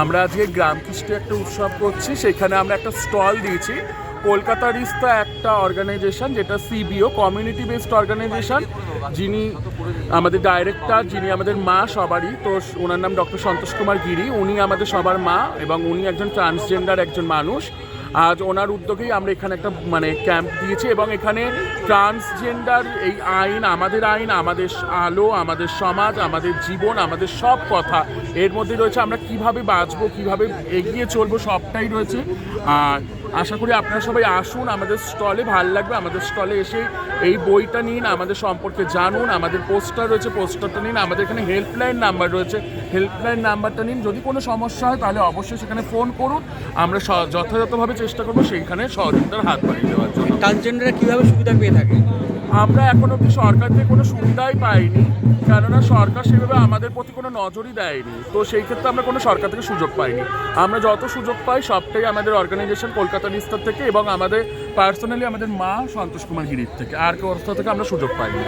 আমরা আজকে গ্রাম কৃষ্টি একটা উৎসব করছি, সেখানে আমরা একটা স্টল দিয়েছি। কলকাতার ইস্তা একটা অর্গানাইজেশন যেটা সিবিও কমিউনিটি বেসড অর্গানাইজেশন যিনি আমাদের ডাইরেক্টর যিনি আমাদের মা সবারই, তো ওনার নাম ডক্টর সন্তোষ কুমার গিরি। উনি আমাদের সবার মা এবং উনি একজন ট্রান্সজেন্ডার একজন মানুষ। আজ ওনার উদ্যোগেই আমরা এখানে একটা মানে ক্যাম্প দিয়েছি এবং এখানে ট্রান্সজেন্ডার এই আইন, আমাদের আইন, আমাদের আলো, আমাদের সমাজ, আমাদের জীবন, আমাদের সব কথা এর মধ্যে রয়েছে আমরা কীভাবে বাঁচবো, কীভাবে এগিয়ে চলবো সবটাই রয়েছে। আর আশা করি আপনারা সবাই আসুন, আমাদের স্টলে ভালো লাগবে, আমাদের স্টলে এসে এই বইটা নিন, আমাদের সম্পর্কে জানুন, আমাদের পোস্টার রয়েছে পোস্টারটা নিন, আমাদের এখানে হেল্পলাইন নাম্বার রয়েছে হেল্পলাইন নাম্বারটা নিন, যদি কোনো সমস্যা হয় তাহলে অবশ্যই সেখানে ফোন করুন, আমরা যথাযথভাবে চেষ্টা করব সেইখানে সহযোগিতার হাত বাড়িয়ে দেওয়ার জন্য। ট্রান্সজেন্ডাররা কীভাবে সুবিধা পেয়ে থাকে? আমরা এখন অব্দি সরকার থেকে কোনো সুবিধাই পাইনি কেননা সরকার সেভাবে আমাদের প্রতি কোনো নজরই দেয়নি। তো সেই ক্ষেত্রে আমরা কোনো সরকার থেকে সুযোগ পাইনি। আমরা যত সুযোগ পাই সবটাই আমাদের অর্গানাইজেশন কলকাতা নিস্তার থেকে এবং আমাদের পার্সোনালি আমাদের মা সন্তোষ কুমার গিরির থেকে। আর কোথা থেকে আমরা সুযোগ পাইনি।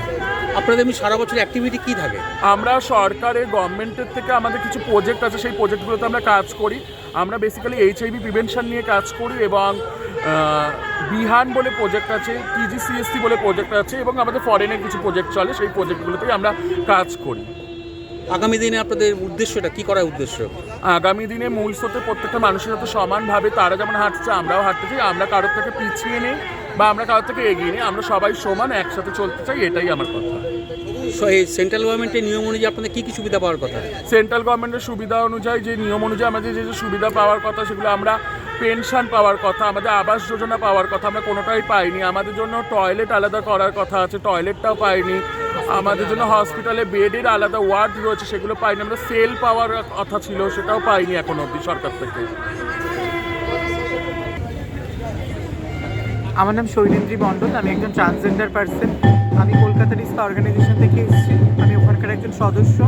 আপনাদের এমনি সারা বছর অ্যাক্টিভিটি কী থাকে? আমরা সরকারের গভর্নমেন্টের থেকে আমাদের কিছু প্রজেক্ট আছে সেই প্রজেক্টগুলোতে আমরা কাজ করি। আমরা বেসিক্যালি এইচআইভি প্রিভেনশন নিয়ে কাজ করি এবং বিহান বলে প্রজেক্ট আছে টিজিসিএসসি বলে প্রজেক্ট আছে এবং আমাদের ফরেনের কিছু প্রজেক্ট চলে সেই প্রজেক্টগুলোতেই আমরা কাজ করি। আগামী দিনে আপনাদের উদ্দেশ্যটা কী করার উদ্দেশ্য? আগামী দিনে মূল স্রোতে প্রত্যেকটা মানুষের সাথে সমানভাবে তারা যেমন হাঁটছে আমরাও হাঁটতে চাই আমরা কারোর থেকে পিছিয়ে নেই বা আমরা কারোর থেকে এগিয়ে নেই আমরা সবাই সমান একসাথে চলতে চাই এটাই আমার কথা। এই সেন্ট্রাল গভর্নমেন্টের নিয়ম অনুযায়ী আপনাদের কী কী সুবিধা পাওয়ার কথা? সেন্ট্রাল গভর্নমেন্টের সুবিধা অনুযায়ী যে নিয়ম অনুযায়ী আমাদের যে যে সুবিধা পাওয়ার কথা সেগুলো আমরা পেনশন পাওয়ার কথা, আমাদের আবাস যোজনা পাওয়ার কথা আমরা কোনোটাই পাইনি। আমাদের জন্য টয়লেট আলাদা করার কথা আছে টয়লেটটাও পাইনি। আমাদের জন্য হসপিটালে বেডের আলাদা ওয়ার্ড রয়েছে, সেগুলো পাইনি। আমরা সেল পাওয়ার কথা ছিল, সেটাও পাইনি এখন অবধি সরকার থেকে। আমার নাম শৈলেন্দ্রী মণ্ডল, আমি একজন ট্রান্সজেন্ডার পার্সন আমি কলকাতার ইস্তা অর্গানাইজেশন থেকে এসেছি। আমি ওখানকার একজন সদস্য।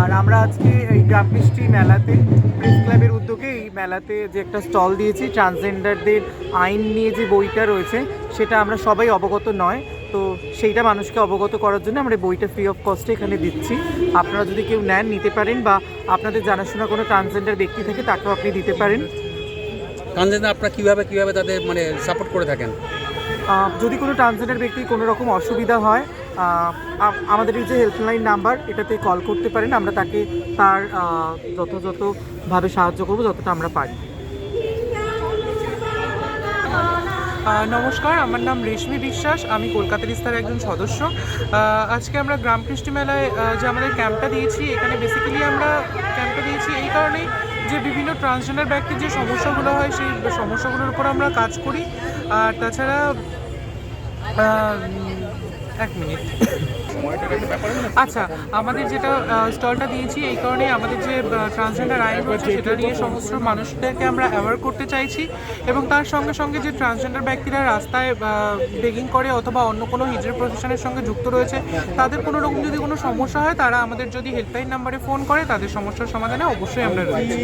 আর আমরা আজকে এই গ্রামকৃষ্টি মেলাতে প্রেস ক্লাবের উদ্যোগে মেলাতে যে একটা স্টল দিয়েছি ট্রান্সজেন্ডারদের আইন নিয়ে যে বইটা রয়েছে সেটা আমরা সবাই অবগত নয়। তো সেইটা মানুষকে অবগত করার জন্য আমরা বইটা ফ্রি অফ কস্টে এখানে দিচ্ছি। আপনারা যদি কেউ নেন নিতে পারেন বা আপনাদের জানাশোনা কোনো ট্রান্সজেন্ডার ব্যক্তি থাকে তাকেও আপনি দিতে পারেন। ট্রান্সজেন্ডার আপনারা কীভাবে কীভাবে তাদের মানে সাপোর্ট করে থাকেন? যদি কোনো ট্রান্সজেন্ডার ব্যক্তি কোনো রকম অসুবিধা হয় আমাদের এই যে হেল্পলাইন নাম্বার, এটাতে কল করতে পারেন, আমরা তাকে তার যথাযথভাবে সাহায্য করব, যতটা আমরা পারি। নমস্কার, আমার নাম রেশমি বিশ্বাস, আমি কলকাতা ইস্তার একজন সদস্য। আজকে আমরা গ্রাম কৃষ্টি মেলায় যে আমাদের ক্যাম্পটা দিয়েছি, এখানে বেসিক্যালি আমরা ক্যাম্পটা দিয়েছি এই কারণেই যে বিভিন্ন ট্রান্সজেন্ডার ব্যক্তির যে সমস্যাগুলো হয়, সেই সমস্যাগুলোর উপর আমরা কাজ করি। আর তাছাড়া এক মিনিট। আচ্ছা আমাদের যেটা স্টলটা দিয়েছি এই কারণে আমাদের যে ট্রান্সজেন্ডার আইন রয়েছে সেটা নিয়ে সমস্ত মানুষদেরকে আমরা অ্যাওয়ার করতে চাইছি এবং তার সঙ্গে সঙ্গে যে ট্রান্সজেন্ডার ব্যক্তিরা রাস্তায় বেগিং করে অথবা অন্য কোনো হিজড়ে প্রফেশনের সঙ্গে যুক্ত রয়েছে তাদের কোনো রকম যদি কোনো সমস্যা হয় তারা আমাদের যদি হেল্পলাইন নাম্বারে ফোন করে তাদের সমস্যার সমাধানে অবশ্যই আমরা রয়েছি।